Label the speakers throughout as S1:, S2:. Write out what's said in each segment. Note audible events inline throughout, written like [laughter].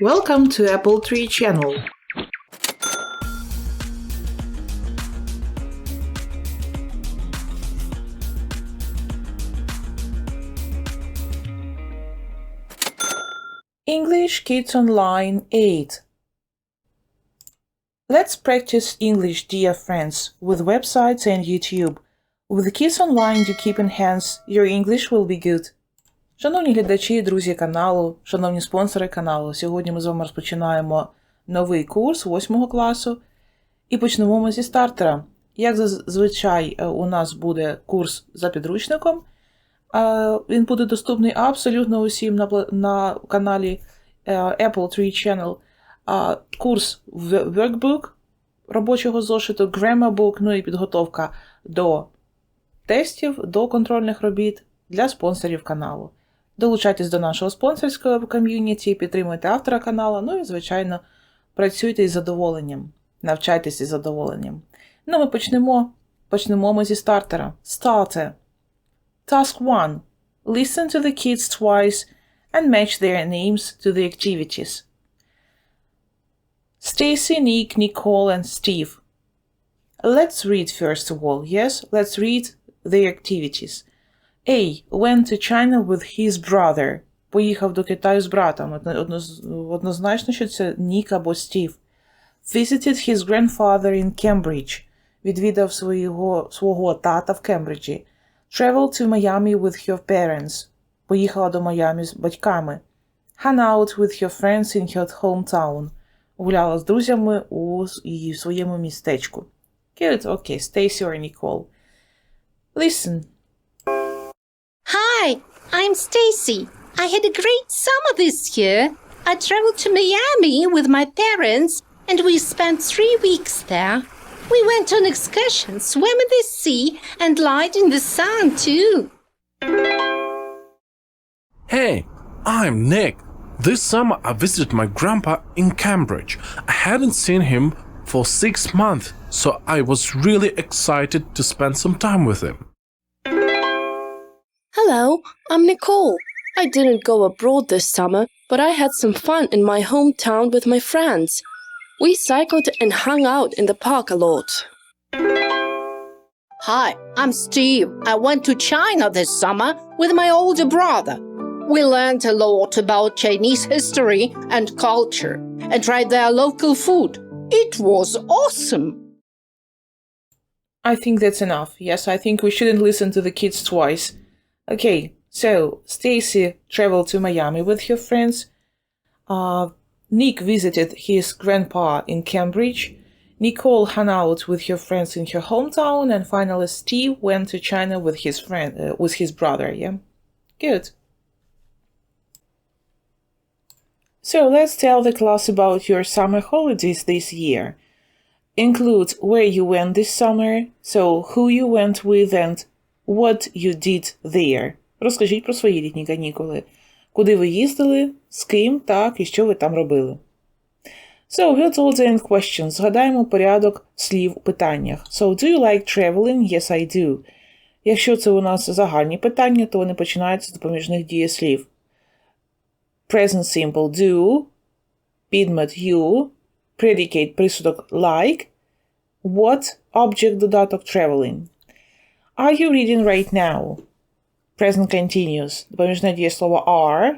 S1: Welcome to Apple Tree channel. English Kids Online 8 Let's practice English, dear friends, with websites and YouTube. With Kids Online you keep in hands, your English will be good. Шановні глядачі друзі каналу, шановні спонсори каналу, сьогодні ми з вами розпочинаємо новий курс 8 класу і почнемо ми зі стартера. Як зазвичай е, у нас буде курс за підручником, він буде доступний абсолютно усім на на каналі е, Apple 3 Channel. Курс Workbook робочого зошиту, Grammar Book, ну і підготовка до тестів, до контрольних робіт для спонсорів каналу. Долучайтесь до нашого спонсорського ком'юніті, підтримуйте автора каналу, ну і, звичайно, працюйте із задоволенням, навчайтесь із задоволенням. Ну, ми почнемо. Почнемо ми зі стартера. Starter. Task 1. Listen to the kids twice and match their names to the activities. Stacy, Nick, Nicole, and Steve. Let's read first of all. Yes, let's read their activities. A. Went to China with his brother. Поїхав до Китаю з братом. Однозначно, що це Нік або Стів. Visited his grandfather in Cambridge. Відвідав свого, свого тата в Кембриджі. Traveled to Miami with her parents. Поїхала до Майамі з батьками. Hung out with her friends in her hometown. Гуляла з друзями у її своєму містечку. Good, okay, Stacy or Nicole. Listen.
S2: I'm Stacy. I had a great summer this year. I traveled to Miami with my parents and we spent three weeks there. We went on excursions, swam in the sea, and lied in the sun too.
S3: Hey, I'm Nick. This summer I visited my grandpa in Cambridge. I hadn't seen him for six months, so I was really excited to spend some time with him.
S4: Hello, I'm Nicole. I didn't go abroad this summer, but I had some fun in my hometown with my friends. We cycled and hung out in the park a lot.
S2: Hi, I'm Steve. I went to China this summer with my older brother. We learned a lot about Chinese history and culture and tried their local food. It was awesome.
S1: I think that's enough. Yes, I think we shouldn't listen to the kids twice. Okay, so Stacy traveled to Miami with her friends. Uh, Nick visited his grandpa in Cambridge. Nicole hung out with her friends in her hometown, and finally Steve went to China with his friend, uh, with his brother. Yeah, good. So let's tell the class about your summer holidays this year. Include where you went this summer, so who you went with and what you did there. Розкажіть про свої літні канікули. Куди ви їздили, з ким, так і що ви там робили. So, what's all the end questions? Згадаємо порядок слів у питаннях. So, do you like traveling? Yes, I do. Якщо це у нас загальні питання, то вони починаються з допоміжних дієслів present simple do, підмет you, predicate присудок like, what object додаток traveling. Are you reading right now? Present continuous. Допоміжне дієслово are,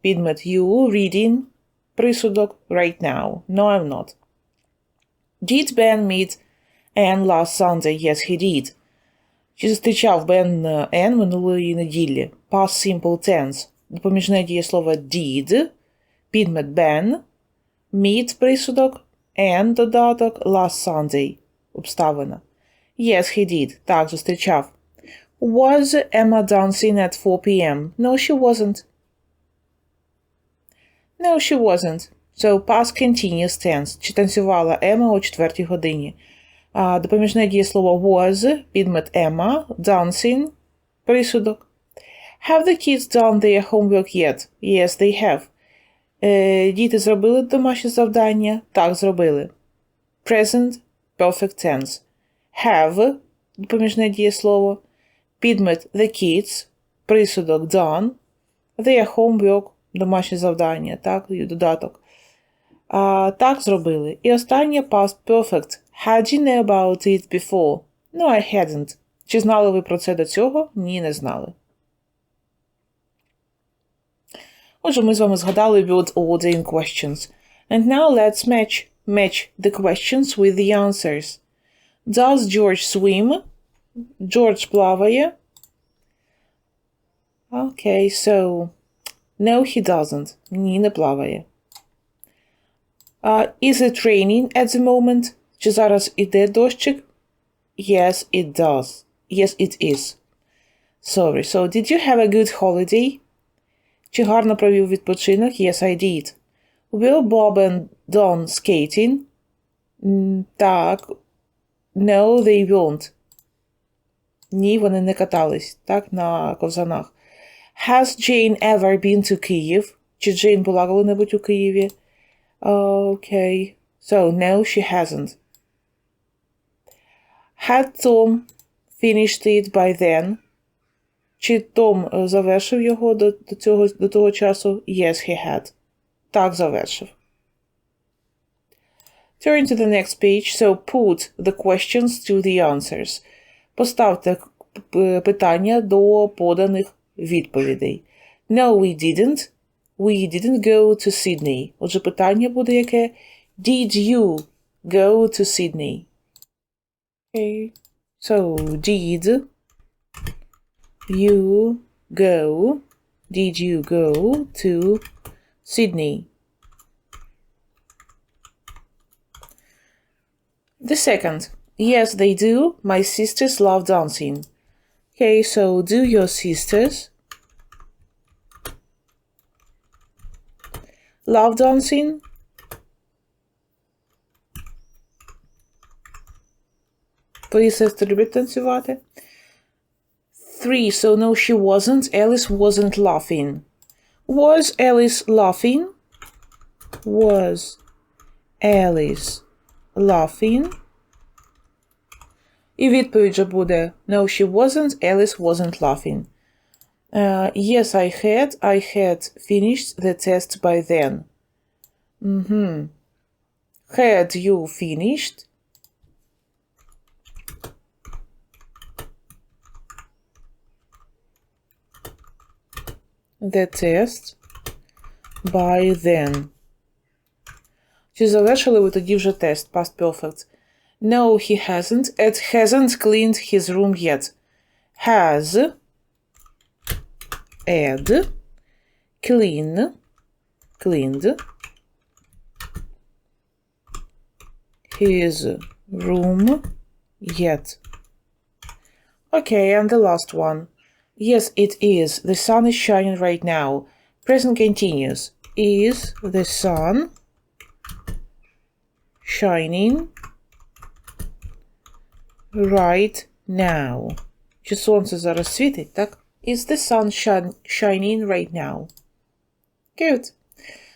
S1: підмет you, reading, присудок right now. No, I'm not. Did Ben meet Anne last Sunday? Yes, he did. Чи зустрічав Бен Anne минулої неділі? Past simple tense. допоміжне дієслово did, підмет Ben, meet присудок, and додаток last Sunday. Обставина. Yes, he did. Так, зустрічав. Was Emma dancing at 4 p.m.? No, she wasn't. No, she wasn't. So, past continuous tense. Чи танцювала Ема о 4 годині? А, допоміжне дієслово was, підмет Emma, dancing, присудок, Have the kids done their homework yet? Yes, they have. Е, Діти зробили домашнє завдання? Так, зробили. Present perfect tense. Have допоміжне дієслово. Підмет the kids. Присудок done. Their homework домашнє завдання, так, і додаток. А, так зробили. І останнє past perfect. Had you know about it before? No, I hadn't. Чи знали ви про це до цього? Ні, не знали. Отже, ми з вами згадали word order in questions. And now let's match match the questions with the answers. Does George swim? George плаває. Okay, so no, he doesn't. Ні, не плаває. Uh, is it raining at the moment? Чи зараз іде дощик? Yes, it does. Yes, it is. Sorry. So, did you have a good holiday? Чи гарно провів відпочинок? Yes, I did. Will Bob and Don skating? М, Так. No, they won't. Ні, вони не катались, так, на ковзанах. Has Jane ever been to Kyiv? Чи Джейн була коли-небудь у Києві? Okay. So, no, she hasn't. Had Tom finished it by then? Чи Том е, завершив його до, до, цього, до того часу? Yes, he had. Так, завершив. Turn to the next page. So put the questions to the answers. Поставте п- питання до поданих відповідей. No, we didn't. We didn't go to Sydney. Отже, питання буде яке? Did you go to Sydney? Okay. So, did you go? Did you go to Sydney? The second. Yes, they do. My sisters love dancing. Okay, so do your sisters love dancing? Твої сестри люблять танцювати? Three. So no, she wasn't. Alice wasn't laughing. Was Alice laughing? Was Alice laughing? І відповідь же буде No, she wasn't. Alice wasn't laughing. Uh, yes, I had. I had finished the test by then. Mm-hmm. Had you finished? The test by then. Чи завершили ви тоді вже тест? Past perfect. No, he hasn't. It hasn't cleaned his room yet. Has add clean cleaned his room yet. Okay, and the last one. Yes, it is. The sun is shining right now. Present continuous. Is the sun shining right now? Чи сонце зараз світить, так? Is the sun shining right now? Good.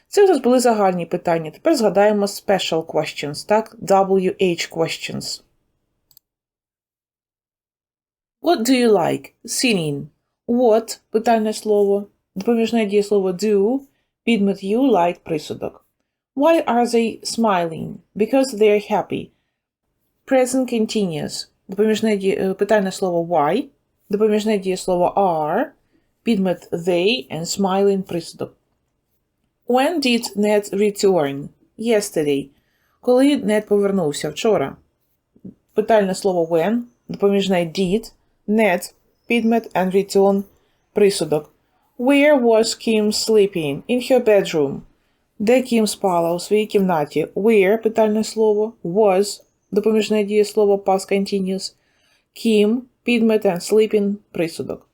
S1: Це у нас були загальні питання. Тепер згадаємо special questions, так? WH questions. What do you like? Singing. What – питальне слово. Допоміжне дієслово do. Підмет you like присудок. Why are they smiling? Because they're happy. Present continuous. Допоміжне ді... е, питальне слово why. Допоміжне дієслово are. Підмет they and smiling присудок. When did Ned return? Yesterday. Коли Нед повернувся? Вчора. Питальне слово when. Допоміжне did. Ned. Підмет and return присудок. Where was Kim sleeping? In her bedroom. Де Кім спала? У своїй кімнаті. Where – питальне слово. Was – допоміжне дієслово past continuous. Kim – підмет and sleeping – присудок.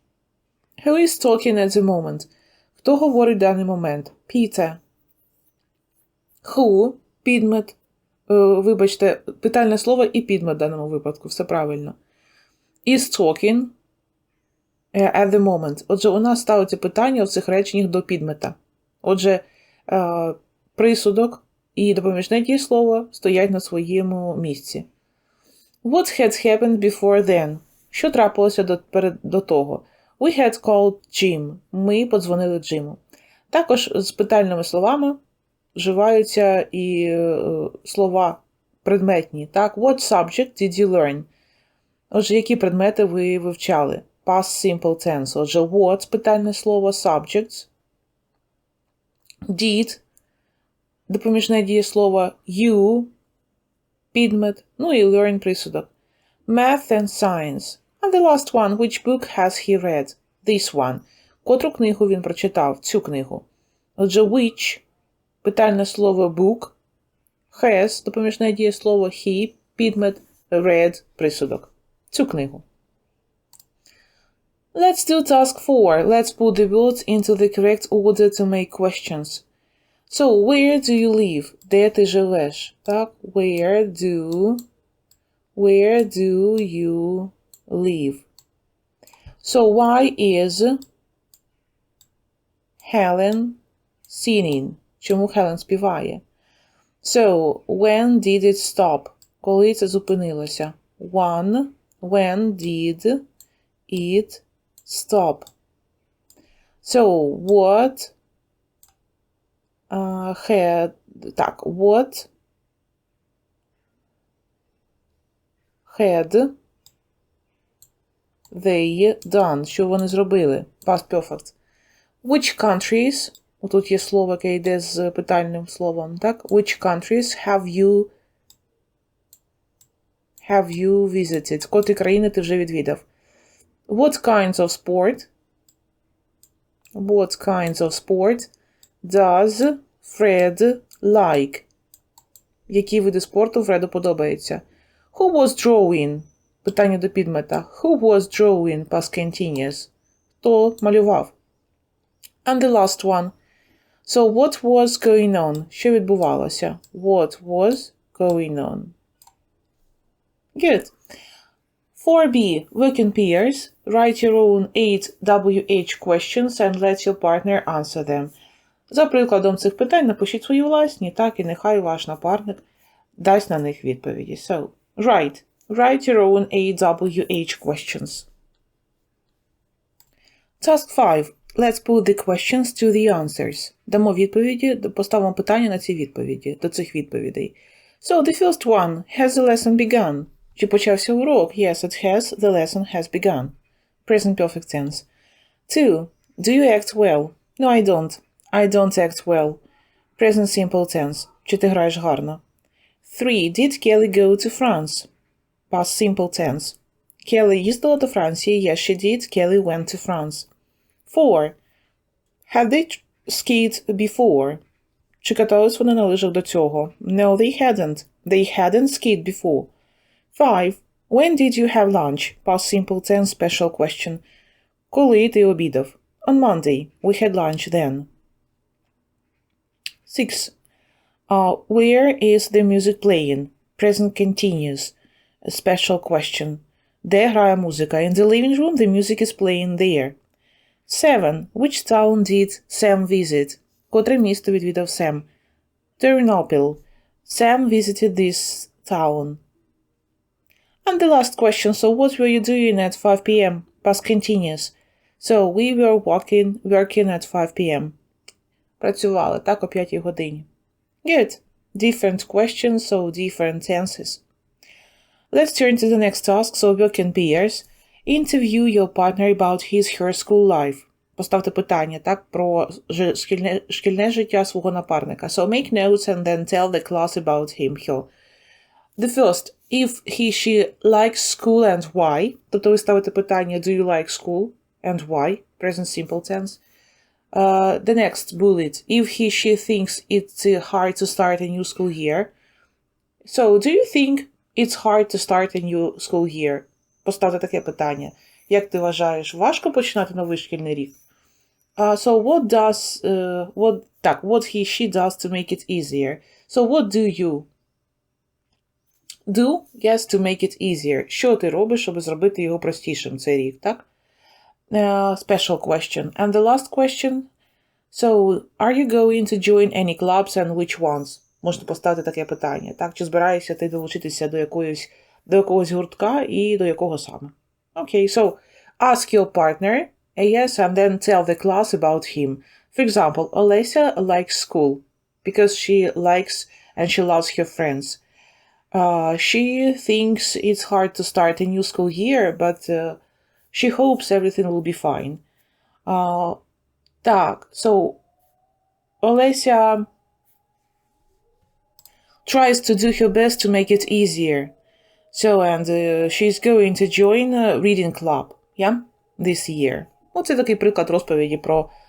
S1: Who is talking at the moment? Хто говорить в даний момент? Peter. Who – підмет. Е, вибачте, питальне слово і підмет в даному випадку. Все правильно. Is talking е, at the moment. Отже, у нас ставиться питання у цих реченнях до підмета. Отже, присудок і допоміжне дієслово стоять на своєму місці. What had happened before then? Що трапилося до, перед, до того? We had called Jim. Ми подзвонили Джиму. Також з питальними словами вживаються і е, слова предметні. Так, what subject did you learn? Отже, які предмети ви вивчали? Past simple tense. Отже, what питальне слово, subjects. Did допоміжне дієслово you, підмет, ну і learn присудок. Math and science. And the last one, which book has he read? This one. Котру книгу він прочитав? Цю книгу. Отже, which питальне слово book, has допоміжне дієслово he, підмет, read присудок. Цю книгу. Let's do task 4. Let's put the words into the correct order to make questions. So, where do you live? Де ти живеш? Так, where do where do you live? So, why is Helen singing? Чому Хелен співає? So, when did it stop? Коли це зупинилося? One, when did it stop? So, what uh, had так, what had they done? Що вони зробили? Past perfect. Which countries? Тут є слово, яке йде з питальним словом, так? Which countries have you have you visited? Котрі країни ти вже відвідав? What kinds of sport? What kinds of sport does Fred like? Які види спорту Фреду подобаються? Who was drawing? Питання до підмета. Who was drawing past continuous? Хто малював? And the last one. So what was going on? Що відбувалося? What was going on? Good. 4b. Work in pairs. Write your own 8 WH questions and let your partner answer them. За прикладом цих питань напишіть свої власні, так і нехай ваш напарник дасть на них відповіді. So, write. Write your own AWH questions. Task 5. Let's put the questions to the answers. Дамо відповіді, поставимо питання на ці відповіді, до цих відповідей. So, the first one. Has the lesson begun? Чи почався урок? Yes, it has. The lesson has begun. Present perfect tense. 2. Do you act well? No, I don't. I don't act well. Present simple tense. Чи ти граєш гарно? 3. Did Kelly go to France? Past simple tense. Kelly їздила до Франції. Yes, she did. Kelly went to France. 4. Had they skied before? Чи катались вони на лижах до цього? No, they hadn't. They hadn't skied before. 5. When did you have lunch? Past simple tense special question. Коли ти обідав? On Monday. We had lunch then. 6. Uh, where is the music playing? Present continuous. A special question. Де грає музика? In the living room, the music is playing there. 7. Which town did Sam visit? Котре місто відвідав Сем? Ternopil. Sam visited this town. And the last question. So, what were you doing at 5 p.m.? Past continuous. So, we were walking, working at 5 p.m. Працювали так о 5 годині. Good. Different questions, so different tenses. Let's turn to the next task. So, work in pairs. Interview your partner about his her school life. Поставте питання так про ж- шкільне, шкільне життя свого напарника. So make notes and then tell the class about him her. The first, if he she likes school and why. Тобто ви ставите питання Do you like school and why? Present simple tense. Uh, the next bullet, if he she thinks it's uh, hard to start a new school year. So, do you think it's hard to start a new school year? Поставте таке питання. Як ти вважаєш, важко починати новий шкільний рік? Uh, so what does uh, what так, what he she does to make it easier? So what do you do? Yes, to make it easier. Що ти робиш, щоб зробити його простішим цей рік, так? Uh, special question. And the last question. So, are you going to join any clubs and which ones? Можна поставити таке питання. Так, чи збираєшся ти долучитися до якоїсь до якогось гуртка і до якого саме? Окей, okay, so ask your partner a yes and then tell the class about him. For example, Olesya likes school because she likes and she loves her friends. Uh, she thinks it's hard to start a new school year, but uh, she hopes everything will be fine. Uh, так, so Olesya tries to do her best to make it easier. So, and uh, she's going to join a reading club, yeah, this year. Ну, це такий приклад розповіді про е,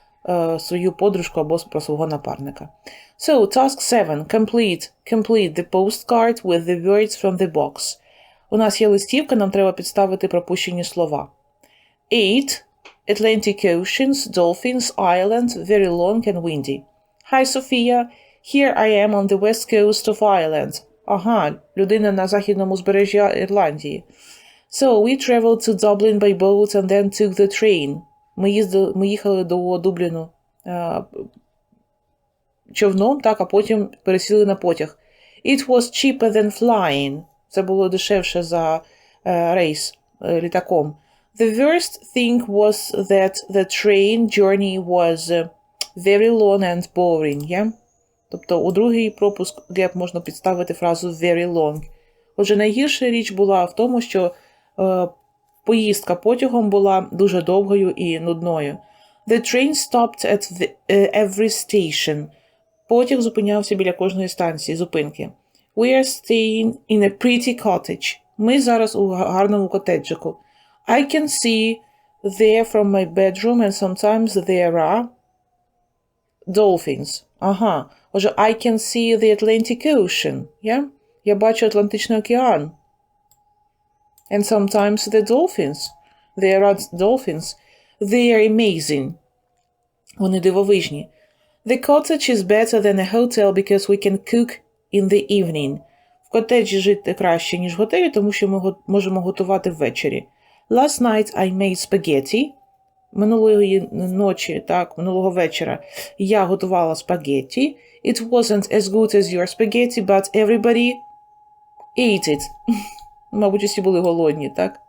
S1: свою подружку або про свого напарника. So, task 7. Complete. Complete the postcard with the words from the box. У нас є листівка, нам треба підставити пропущені слова. 8. Atlantic Oceans, Dolphins, Island, very long and windy. Hi, Sophia. Here I am on the west coast of Ireland. Ага, людина на західному збережжі Ірландії. So we traveled to Dublin by boat and then took the train. Ми, їздили, ми їхали до Дубліну е, човном, так, а потім пересіли на потяг. It was cheaper than flying. Це було дешевше за е, рейс е, літаком. The worst thing was that the train journey was very long and boring, yeah? Тобто у другий пропуск геп можна підставити фразу very long. Отже, найгірша річ була в тому, що поїздка потягом була дуже довгою і нудною. The train stopped at the, uh, every station. Потяг зупинявся біля кожної станції зупинки. We are staying in a pretty cottage. Ми зараз у гарному котеджику. I can see there from my bedroom and sometimes there are dolphins. Ага. Отже, I can see the Atlantic Ocean. Yeah? Я бачу Атлантичний океан. And sometimes the dolphins. There are dolphins. They are amazing. Вони дивовижні. The cottage is better than a hotel because we can cook in the evening. В котеджі жити краще, ніж в готелі, тому що ми го- можемо готувати ввечері. Last night I made spaghetti. Минулої ночі, так, минулого вечора я готувала спагетті. It wasn't as good as your spaghetti, but everybody ate it. [laughs] Мабуть, усі були голодні, так?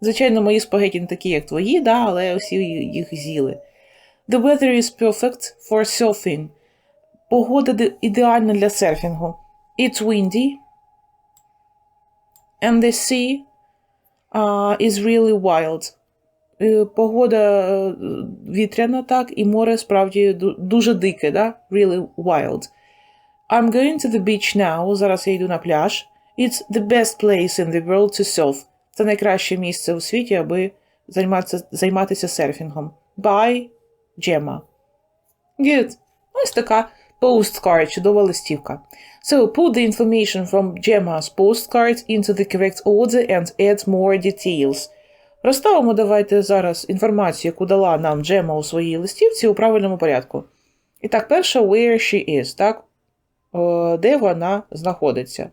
S1: Звичайно, мої спагеті не такі, як твої, да, але усі їх з'їли. The weather is perfect for surfing. Погода ідеальна для серфінгу. It's windy. And the sea uh, is really wild. Е, Погода е, вітряна, так, і море справді дуже дике, да? Really wild. I'm going to the beach now. Зараз я йду на пляж. It's the best place in the world to surf. Це найкраще місце у світі, аби займатися, займатися серфінгом. Bye, Gemma. Good. Ось така postcard, чудова листівка. So, put the information from Gemma's postcard into the correct order and add more details. Розставимо давайте зараз інформацію, яку дала нам Джема у своїй листівці у правильному порядку. І так, перше, where she is, так? Де вона знаходиться.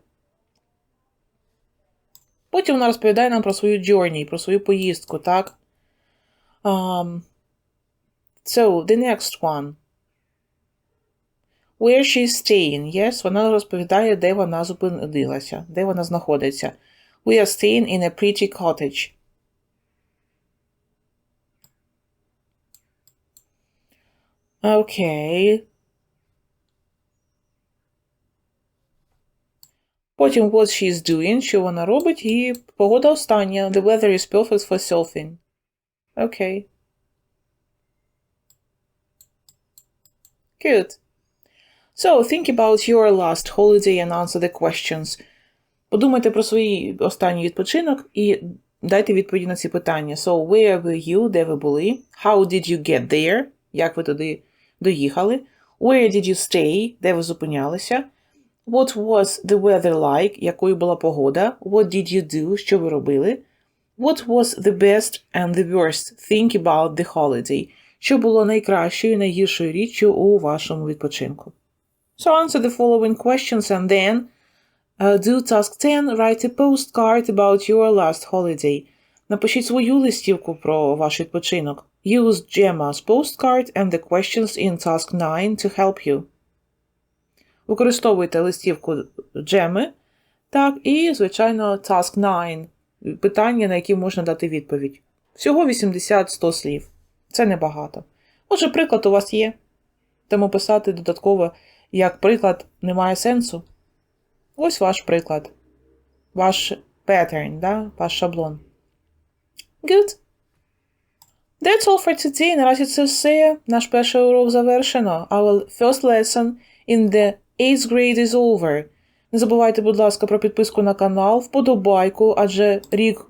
S1: Потім вона розповідає нам про свою journey, про свою поїздку, так? Um, so, the next one. Where she's staying. Yes, вона розповідає, де вона зупинилася, де вона знаходиться. We are staying in a pretty cottage. Окей. Потім what she's doing, що вона робить, і погода остання. The weather is perfect for surfing. Окей. Good. So, think about your last holiday and answer the questions. Подумайте про свій останній відпочинок і дайте відповіді на ці питання. So, where were you? Де ви були? How did you get there? Як ви туди доїхали? Where did you stay? Де ви зупинялися? What was the weather like? Якою була погода? What did you do? Що ви робили? What was the best and the worst think about the holiday? Що було найкращою і найгіршою річчю у вашому відпочинку? So answer the following questions and then uh, do task 10. Write a postcard about your last holiday. Напишіть свою листівку про ваш відпочинок. Use Gemma's postcard and the questions in task 9 to help you. Використовуйте листівку Джеми, так, і, звичайно, task 9 питання, на які можна дати відповідь. Всього 80-100 слів. Це небагато. Отже, приклад у вас є. Тому писати додатково як приклад не має сенсу. Ось ваш приклад. Ваш pattern, да? ваш шаблон. Good. That's all for today. Наразі це все. Наш перший урок завершено. Our first lesson in the 8th grade is over. Не забувайте, будь ласка, про підписку на канал, вподобайку, адже рік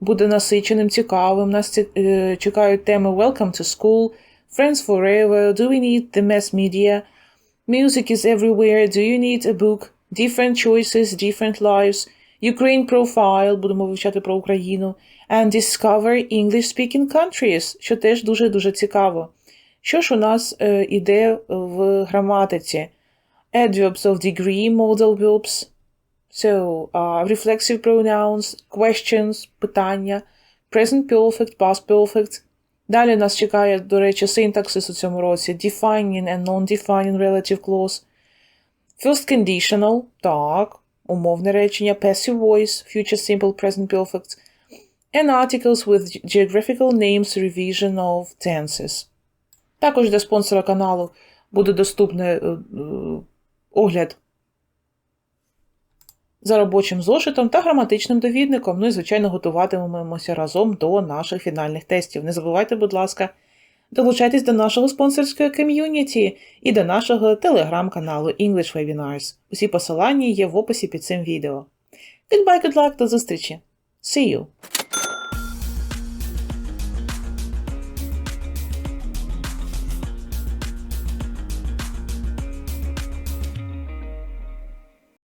S1: буде насиченим, цікавим. Нас е, чекають теми Welcome to School, Friends Forever, Do We Need the Mass Media, Music is Everywhere, Do You Need a Book, Different Choices, Different Lives, Ukraine Profile, будемо вивчати про Україну, and Discover English-speaking countries, що теж дуже-дуже цікаво. Що ж у нас е, іде в граматиці? Adverbs of degree, modal verbs, So, uh, reflexive pronouns, questions, питання, present perfect, past perfect. Далі нас чекає, до речі, синтаксис у цьому році, defining and non-defining relative clause. First conditional, так, умовне речення, passive voice, future simple, present perfect. And articles with geographical names, revision of tenses. Також для спонсора каналу буде доступний е, е, огляд за робочим зошитом та граматичним довідником. Ну і, звичайно, готуватимемося разом до наших фінальних тестів. Не забувайте, будь ласка, долучайтесь до нашого спонсорського ком'юніті і до нашого телеграм-каналу English Webinars. Усі посилання є в описі під цим відео. Goodbye, good luck, до зустрічі! See you!